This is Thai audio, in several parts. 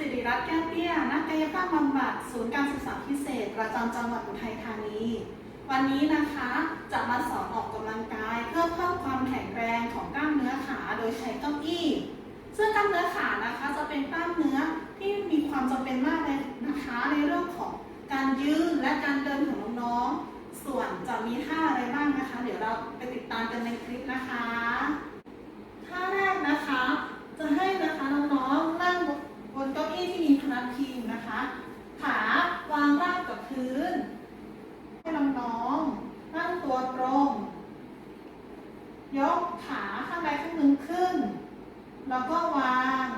สิริรัตน์แก้วเปี้ย นักกายภาพบำบัด ศูนย์การศึกษาพิเศษ ประจำจังหวัดอุทัยธานี วันนี้นะคะจะมาสอนออกกำลังกาย เพื่อเพิ่มความแข็งแรงของกล้ามเนื้อขาโดยใช้เก้าอี้ ซึ่งกล้ามเนื้อขานะคะจะเป็นกล้ามเนื้อที่มีความจำเป็นมากเลยนะคะในเรื่องของการยืนและการเดินของน้องๆ ส่วนจะมีท่าอะไรบ้างนะคะ เดี๋ยวเราไปติดตามกันในคลิปนะคะ วาง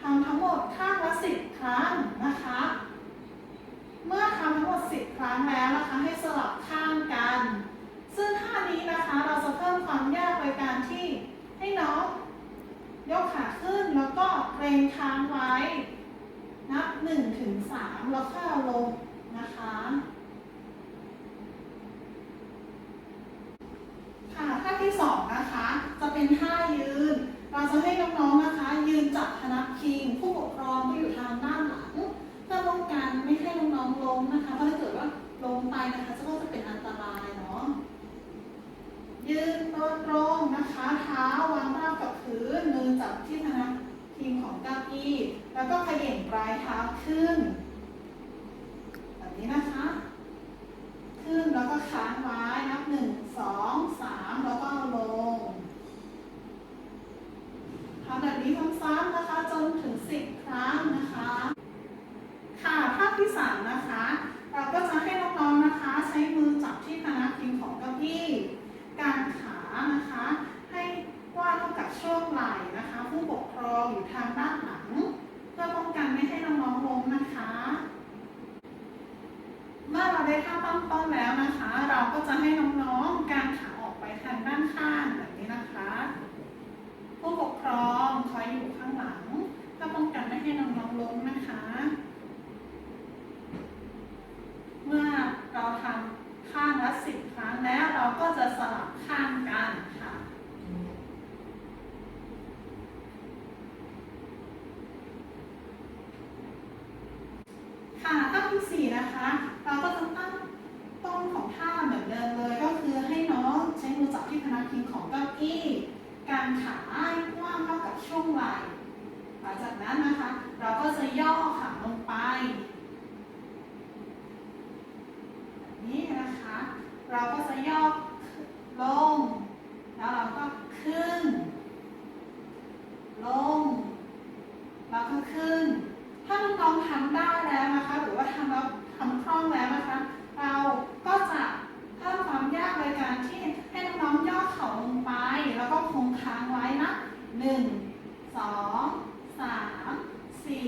ทำทั้งหมดข้างละสิบครั้งนะคะ เมื่อทำทั้งหมดสิบครั้งแล้วนะคะ ให้สลับข้างกัน ซึ่งท่านี้นะคะเราจะเพิ่มความยากโดยการที่ให้น้องยกขาขึ้นแล้วก็เกรงค้างไว้ นับหนึ่งถึงสามแล้วค่อยเอาลงนะคะค่ะท่าที่สองนะคะ จะเป็นท่ายืน เราจะให้น้องๆนะคะ ยืนจับพนักพิง ผู้ปกครองที่อยู่ทางด้านหลังเพื่อป้องกันไม่ให้น้องๆล้มนะคะเพราะถ้าเกิดว่าล้มไปนะคะก็จะเป็นอันตรายเนาะยืนตัวตรงนะคะเท้าวางราบกับพื้นมือจับที่พนักพิงของเก้าอี้แล้วก็ขย่งปลายเท้าขึ้นแบบนี้นะคะ ขึ้นแล้วก็ค้างไว้นับหนึ่งสองสามแล้วก็ลงทำแบบนี้ซ้ำๆนะคะ จนถึงสิบครั้งนะคะ ค่ะภาพที่สามนะคะ เราก็จะให้น้องๆนะคะ ใช้มือจับที่พนักพิงของเก้าอี้ การขานะคะ ให้กว้างเท่ากับช่วงไหล่นะคะ ผู้ปกครองอยู่ทางด้านหลัง เพื่อป้องกันไม่ให้น้องๆล้มนะคะ เมื่อเราได้ท่าตั้งต้นแล้วนะคะ เราก็จะให้น้องๆการขาออกไปทางด้านข้างแบบนี้นะคะ ผู้ปกครองคอยอยู่ข้างหลังเพื่อป้องกันไม่ให้น้องๆล้มนะคะ เมื่อเราทำข้างละสิบครั้งแล้วเราก็จะสลับข้างกันค่ะ ค่ะท่าที่สี่ นะคะ เราก็จะตั้งต้นของท่าเหมือนเดิมเลย ก็คือให้น้องใช้มือจับที่พนักพิงของเก้าอี้กางขาให้กว้างเท่ากับช่วงไหล่หลังจากนั้นนะคะ เราก็จะย่อขาลงไปนี้นะคะ เราก็จะย่อลง แล้วเราก็ขึ้น ลง แล้วก็ขึ้น ถ้าน้องๆทำได้แล้วนะคะหรือว่าทำแล้วทำคล่องแล้วนะคะ เราก็จะเพิ่มความยากโดยการที่ให้น้องๆย่อเข่าลงไป แล้วก็คงค้างไว้นะ หนึ่งสองสามสี่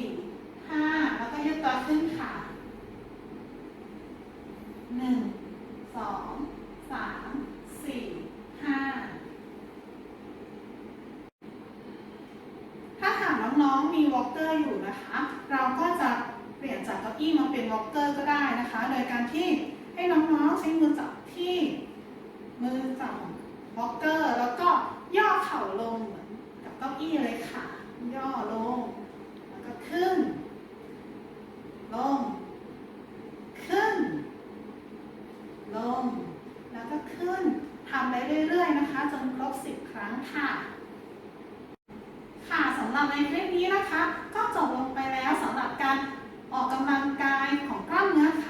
ห้าแล้วก็ยืดตัวขึ้นค่ะหนึ่งสองสามสี่ห้าถ้าหากน้องๆมีวอล์กเกอร์อยู่นะคะ เราก็จะเปลี่ยนจากเก้าอี้มาเป็นวอล์กเกอร์ก็ได้นะคะ โดยการที่ให้น้องๆใช้มือจับที่มือจับวอลเกอร์ แล้วก็ย่อเข่าลงเหมือนกับเก้า อี้เลยค่ะ ย่อลง แล้วก็ขึ้น ลง ขึ้น ลง แล้วก็ขึ้นทำไปเรื่อย ๆ นะคะ จนครบสิบครั้งค่ะ ค่ะสำหรับในคลิปนี้นะคะ ก็จบลงไปแล้วสำหรับการออกกำลังกายของกล้ามเนื้อขา